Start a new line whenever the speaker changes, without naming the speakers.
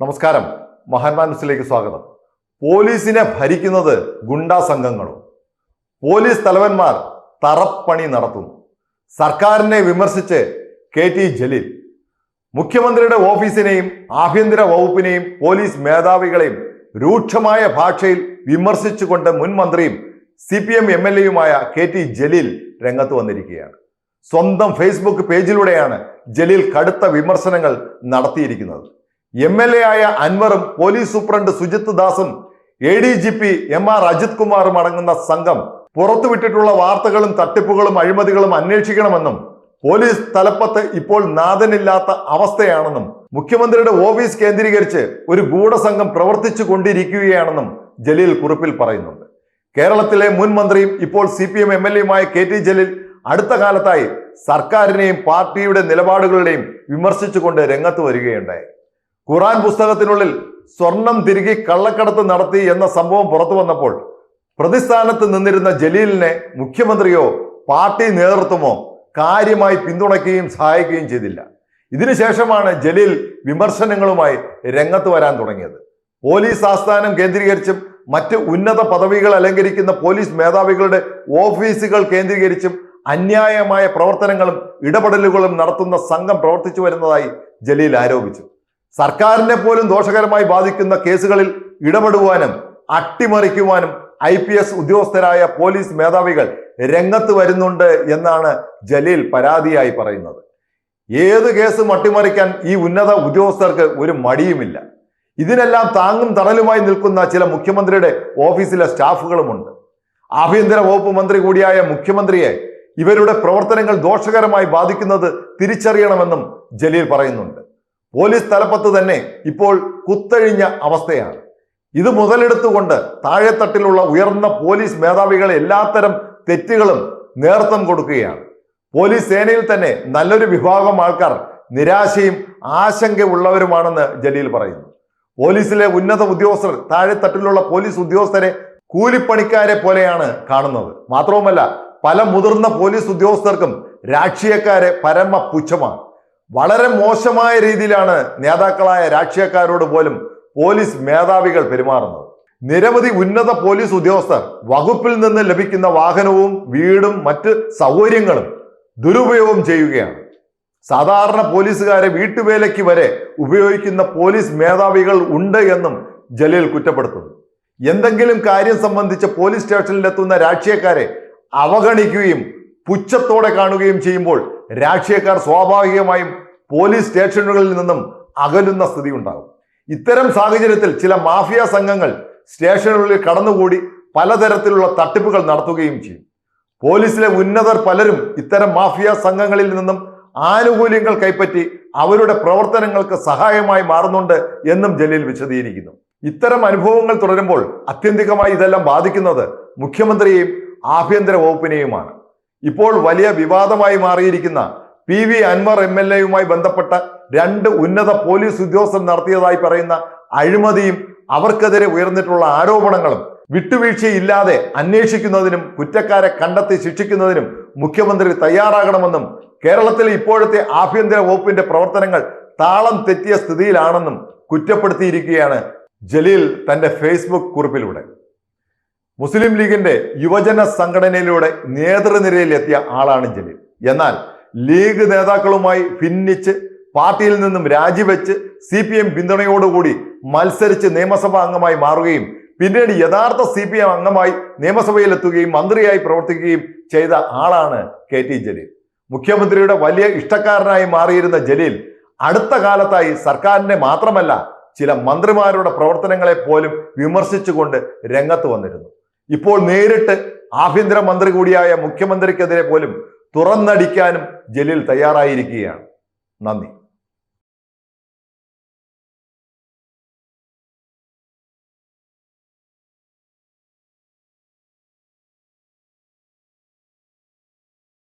നമസ്കാരം. മഹാന്മാ ന്യൂസിലേക്ക് സ്വാഗതം. പോലീസിനെ ഭരിക്കുന്നത് ഗുണ്ടാ സംഘങ്ങളും. പോലീസ് തലവന്മാർ തറപ്പണി നടത്തുന്നു. സർക്കാരിനെ വിമർശിച്ച് കെ ടി ജലീൽ. മുഖ്യമന്ത്രിയുടെ ഓഫീസിനെയും ആഭ്യന്തര വകുപ്പിനെയും പോലീസ് മേധാവികളെയും രൂക്ഷമായ ഭാഷയിൽ വിമർശിച്ചുകൊണ്ട് മുൻ മന്ത്രിയും C P M M L എയുമായ K T Jaleel രംഗത്ത് വന്നിരിക്കുകയാണ്. സ്വന്തം ഫേസ്ബുക്ക് പേജിലൂടെയാണ് ജലീൽ കടുത്ത വിമർശനങ്ങൾ നടത്തിയിരിക്കുന്നത്. എം എൽ എ ആയ അൻവറും police superintendent Sujith ദാസും A D G P M R Ajith കുമാറും അടങ്ങുന്ന സംഘം പുറത്തുവിട്ടിട്ടുള്ള വാർത്തകളും തട്ടിപ്പുകളും അഴിമതികളും അന്വേഷിക്കണമെന്നും പോലീസ് തലപ്പത്ത് ഇപ്പോൾ നാഥനില്ലാത്ത അവസ്ഥയാണെന്നും മുഖ്യമന്ത്രിയുടെ ഓഫീസ് കേന്ദ്രീകരിച്ച് ഒരു ഗൂഢസംഘം പ്രവർത്തിച്ചു കൊണ്ടിരിക്കുകയാണെന്നും ജലീൽ കുറിപ്പിൽ പറയുന്നുണ്ട്. കേരളത്തിലെ മുൻ മന്ത്രിയും ഇപ്പോൾ C P M M L എയുമായ K T Jaleel അടുത്ത കാലത്തായി സർക്കാരിനെയും പാർട്ടിയുടെ നിലപാടുകളുടെയും വിമർശിച്ചുകൊണ്ട് രംഗത്ത് വരികയുണ്ടായി. ഖുറാൻ പുസ്തകത്തിനുള്ളിൽ സ്വർണം തിരികെ കള്ളക്കടത്ത് നടത്തി എന്ന സംഭവം പുറത്തു വന്നപ്പോൾ പ്രതിസ്ഥാനത്ത് നിന്നിരുന്ന ജലീലിനെ മുഖ്യമന്ത്രിയോ പാർട്ടി നേതൃത്വമോ കാര്യമായി പിന്തുണയ്ക്കുകയും സഹായിക്കുകയും ചെയ്തില്ല. ഇതിനുശേഷമാണ് ജലീൽ വിമർശനങ്ങളുമായി രംഗത്ത് വരാൻ തുടങ്ങിയത്. പോലീസ് ആസ്ഥാനം കേന്ദ്രീകരിച്ചും മറ്റ് ഉന്നത പദവികൾ അലങ്കരിക്കുന്ന പോലീസ് മേധാവികളുടെ ഓഫീസുകൾ കേന്ദ്രീകരിച്ചും അന്യായമായ പ്രവർത്തനങ്ങളും ഇടപെടലുകളും നടത്തുന്ന സംഘം പ്രവർത്തിച്ചു വരുന്നതായി ജലീൽ ആരോപിച്ചു. സർക്കാരിനെ പോലും ദോഷകരമായി ബാധിക്കുന്ന കേസുകളിൽ ഇടപെടുവാനും അട്ടിമറിക്കുവാനും ഐ പി എസ് ഉദ്യോഗസ്ഥരായ പോലീസ് മേധാവികൾ രംഗത്ത് വരുന്നുണ്ട് എന്നാണ് ജലീൽ പരാതിയായി പറയുന്നത്. ഏത് കേസും അട്ടിമറിക്കാൻ ഈ ഉന്നത ഉദ്യോഗസ്ഥർക്ക് ഒരു മടിയുമില്ല. ഇതിനെല്ലാം താങ്ങും തണലുമായി നിൽക്കുന്ന ചില മുഖ്യമന്ത്രിയുടെ ഓഫീസിലെ സ്റ്റാഫുകളുമുണ്ട്. ആഭ്യന്തര വകുപ്പ് മന്ത്രി കൂടിയായ മുഖ്യമന്ത്രിയെ ഇവരുടെ പ്രവർത്തനങ്ങൾ ദോഷകരമായി ബാധിക്കുന്നത് തിരിച്ചറിയണമെന്നും ജലീൽ പറയുന്നുണ്ട്. പോലീസ് തലപ്പത്ത് തന്നെ ഇപ്പോൾ കുത്തഴിഞ്ഞ അവസ്ഥയാണ്. ഇത് മുതലെടുത്തുകൊണ്ട് താഴെത്തട്ടിലുള്ള ഉയർന്ന പോലീസ് മേധാവികളെ എല്ലാത്തരം തെറ്റുകളും നേർത്തം കൊടുക്കുകയാണ്. പോലീസ് സേനയിൽ തന്നെ നല്ലൊരു വിഭാഗം ആൾക്കാർ നിരാശയും ആശങ്കയുള്ളവരുമാണെന്ന് ജലീൽ പറയുന്നു. പോലീസിലെ ഉന്നത ഉദ്യോഗസ്ഥർ താഴെത്തട്ടിലുള്ള പോലീസ് ഉദ്യോഗസ്ഥരെ കൂലിപ്പണിക്കാരെ പോലെയാണ് കാണുന്നത്. മാത്രവുമല്ല പല മുതിർന്ന പോലീസ് ഉദ്യോഗസ്ഥർക്കും രാഷ്ട്രീയക്കാരെ പരമ പുച്ഛമാണ് വളരെ മോശമായ രീതിയിലാണ് നേതാക്കളായ രാഷ്ട്രീയക്കാരോട് പോലും പോലീസ് മേധാവികൾ പെരുമാറുന്നത്. നിരവധി ഉന്നത പോലീസ് ഉദ്യോഗസ്ഥർ വകുപ്പിൽ നിന്ന് ലഭിക്കുന്ന വാഹനവും വീടും മറ്റ് സൗകര്യങ്ങളും ദുരുപയോഗം ചെയ്യുകയാണ്. സാധാരണ പോലീസുകാരെ വീട്ടുവേലയ്ക്ക് വരെ ഉപയോഗിക്കുന്ന പോലീസ് മേധാവികൾ ഉണ്ട് എന്നും ജലീൽ കുറ്റപ്പെടുത്തുന്നു. എന്തെങ്കിലും കാര്യം സംബന്ധിച്ച് പോലീസ് സ്റ്റേഷനിലെത്തുന്ന രാഷ്ട്രീയക്കാരെ അവഗണിക്കുകയും പുച്ഛത്തോടെ കാണുകയും ചെയ്യുമ്പോൾ രാഷ്ട്രീയക്കാർ സ്വാഭാവികമായും പോലീസ് സ്റ്റേഷനുകളിൽ നിന്നും അകലുന്ന സ്ഥിതി ഉണ്ടാകും. ഇത്തരം സാഹചര്യത്തിൽ ചില മാഫിയ സംഘങ്ങൾ സ്റ്റേഷനുകളിൽ കടന്നുകൂടി പലതരത്തിലുള്ള തട്ടിപ്പുകൾ നടത്തുകയും ചെയ്യും. പോലീസിലെ ഉന്നതർ പലരും ഇത്തരം മാഫിയ സംഘങ്ങളിൽ നിന്നും ആനുകൂല്യങ്ങൾ കൈപ്പറ്റി അവരുടെ പ്രവർത്തനങ്ങൾക്ക് സഹായമായി മാറുന്നുണ്ട് എന്നും ജലീൽ വിശദീകരിക്കുന്നു. ഇത്തരം അനുഭവങ്ങൾ തുടരുമ്പോൾ അത്യന്തികമായി ഇതെല്ലാം ബാധിക്കുന്നത് മുഖ്യമന്ത്രിയെയും ആഭ്യന്തര വകുപ്പിനെയുമാണ്. ഇപ്പോൾ വലിയ വിവാദമായി മാറിയിരിക്കുന്ന P V Anvar M L എയുമായി ബന്ധപ്പെട്ട രണ്ട് ഉന്നത പോലീസ് ഉദ്യോഗസ്ഥർ നടത്തിയതായി പറയുന്ന അഴിമതിയും അവർക്കെതിരെ ഉയർന്നിട്ടുള്ള ആരോപണങ്ങളും വിട്ടുവീഴ്ചയില്ലാതെ അന്വേഷിക്കുന്നതിനും കുറ്റക്കാരെ കണ്ടെത്തി ശിക്ഷിക്കുന്നതിനും മുഖ്യമന്ത്രി തയ്യാറാകണമെന്നും കേരളത്തിലെ ഇപ്പോഴത്തെ ആഭ്യന്തര വകുപ്പിന്റെ പ്രവർത്തനങ്ങൾ താളം തെറ്റിയ സ്ഥിതിയിലാണെന്നും കുറ്റപ്പെടുത്തിയിരിക്കുകയാണ് ജലീൽ തന്റെ ഫേസ്ബുക്ക് കുറിപ്പിലൂടെ. മുസ്ലിം ലീഗിന്റെ യുവജന സംഘടനയിലൂടെ നേതൃനിരയിൽ എത്തിയ ആളാണ് ജലീൽ. എന്നാൽ ലീഗ് നേതാക്കളുമായി ഭിന്നിച്ച് പാർട്ടിയിൽ നിന്നും രാജിവെച്ച് സി പി എം പിന്തുണയോടുകൂടി മത്സരിച്ച് നിയമസഭാ അംഗമായി മാറുകയും പിന്നീട് യഥാർത്ഥ സി പി എം അംഗമായി നിയമസഭയിലെത്തുകയും മന്ത്രിയായി പ്രവർത്തിക്കുകയും ചെയ്ത ആളാണ് കെ ടി ജലീൽ. മുഖ്യമന്ത്രിയുടെ വലിയ ഇഷ്ടക്കാരനായി മാറിയിരുന്ന ജലീൽ അടുത്ത കാലത്തായി സർക്കാരിനെ മാത്രമല്ല ചില മന്ത്രിമാരുടെ പ്രവർത്തനങ്ങളെ പോലും വിമർശിച്ചുകൊണ്ട് രംഗത്ത് വന്നിരുന്നു. ഇപ്പോൾ നേരിട്ട് ആഭ്യന്തര മന്ത്രി കൂടിയായ മുഖ്യമന്ത്രിക്കെതിരെ പോലും തുറന്നടിക്കാനും ജലീൽ തയ്യാറായിരിക്കുകയാണ്. നന്ദി.